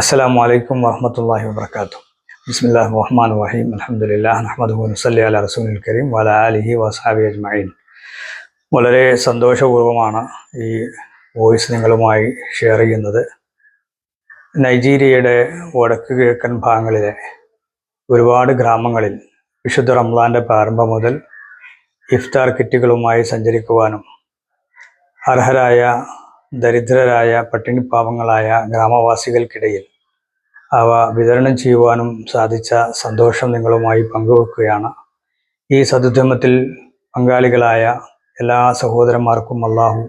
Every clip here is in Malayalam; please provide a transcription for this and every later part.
السلام عليكم ورحمة الله وبركاته بسم الله الرحمن الرحيم الحمد لله نحمده ونصلي على رسول الكريم وعلى آله وأصحابه أجمعين വളരെ സന്തോഷപൂർവമാണ് ഈ വോയിസ് നിങ്ങളുമായി ഷെയർ ചെയ്യുന്നത് നൈജീരിയയുടെ വടക്ക് കിഴക്കൻ ഭാഗങ്ങളിലെ ഒരുപാട് ഗ്രാമങ്ങളിൽ വിശുദ്ധ റംലാന്റെ പ്രാരംഭം മുതൽ ഇഫ്താർ കിറ്റുകളുമായി സഞ്ചരിക്കുവാനും അർഹരായ ദരിദ്രരായ പട്ടിണിപ്പാവങ്ങളായ ഗ്രാമവാസികൾക്കിടയിൽ അവ വിതരണം ചെയ്യുവാനും സാധിച്ച സന്തോഷം നിങ്ങളുമായി പങ്കുവെക്കുകയാണ്. ഈ സതുദ്യമത്തിൽ പങ്കാളികളായ എല്ലാ സഹോദരന്മാർക്കും അള്ളാഹു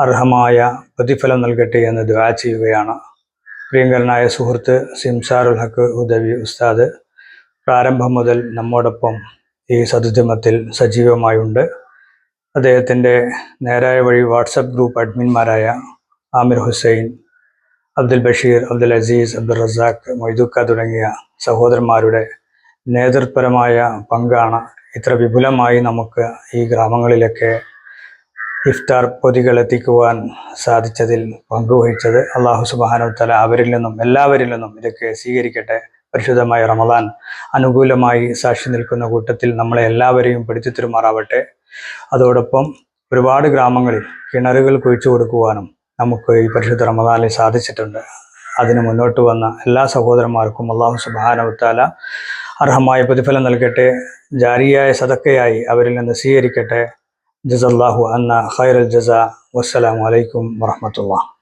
അർഹമായ പ്രതിഫലം നൽകട്ടെ എന്ന് ദ്വാ ചെയ്യുകയാണ്. പ്രിയങ്കരനായ സുഹൃത്ത് സിംസാറുൽ ഹക്ക് ഉദവി ഉസ്താദ് പ്രാരംഭം മുതൽ നമ്മോടൊപ്പം ഈ സതുദ്യമത്തിൽ സജീവമായുണ്ട്. അദ്ദേഹത്തിന്റെ നേരായ വഴി വാട്സപ്പ് ഗ്രൂപ്പ് അഡ്മിന്മാരായ ആമിർ ഹുസൈൻ അബ്ദുൽ ബഷീർ അബ്ദുൽ അസീസ് അബ്ദുൽ റസാഖ് മൊയ്തുക്ക തുടങ്ങിയ സഹോദരന്മാരുടെ നേതൃത്വപരമായ പങ്കാണ് ഇത്ര വിപുലമായി നമുക്ക് ഈ ഗ്രാമങ്ങളിലൊക്കെ ഇഫ്താർ പൊതികൾ എത്തിക്കുവാൻ സാധിച്ചതിൽ പങ്കുവഹിച്ചത് അള്ളാഹു സുബാനുത്തല അവരിൽ നിന്നും എല്ലാവരിൽ നിന്നും ഇതൊക്കെ സ്വീകരിക്കട്ടെ. പരിശുദ്ധമായ റമദാൻ അനുകൂലമായി സാക്ഷി നിൽക്കുന്ന കൂട്ടത്തിൽ നമ്മളെ എല്ലാവരെയും പിടിച്ചു തിരുമാറാവട്ടെ. അതോടൊപ്പം ഒരുപാട് ഗ്രാമങ്ങളിൽ കിണറുകൾ കുഴിച്ചു കൊടുക്കുവാനും നമുക്ക് ഈ പരിശുദ്ധ റമദാനിൽ സാധിച്ചിട്ടുണ്ട്. അതിന് മുന്നോട്ട് വന്ന എല്ലാ സഹോദരന്മാർക്കും അള്ളാഹു സുബാനവത്താല അർഹമായ പ്രതിഫലം നൽകട്ടെ. ജാരിയായ സതക്കയായി അവരിൽ നിന്ന് സ്വീകരിക്കട്ടെ. ജസല്ലാഹു അന്ന ഖൈറൽ ജസ. വസ്സലാമലൈക്കും വറഹമത്തുള്ള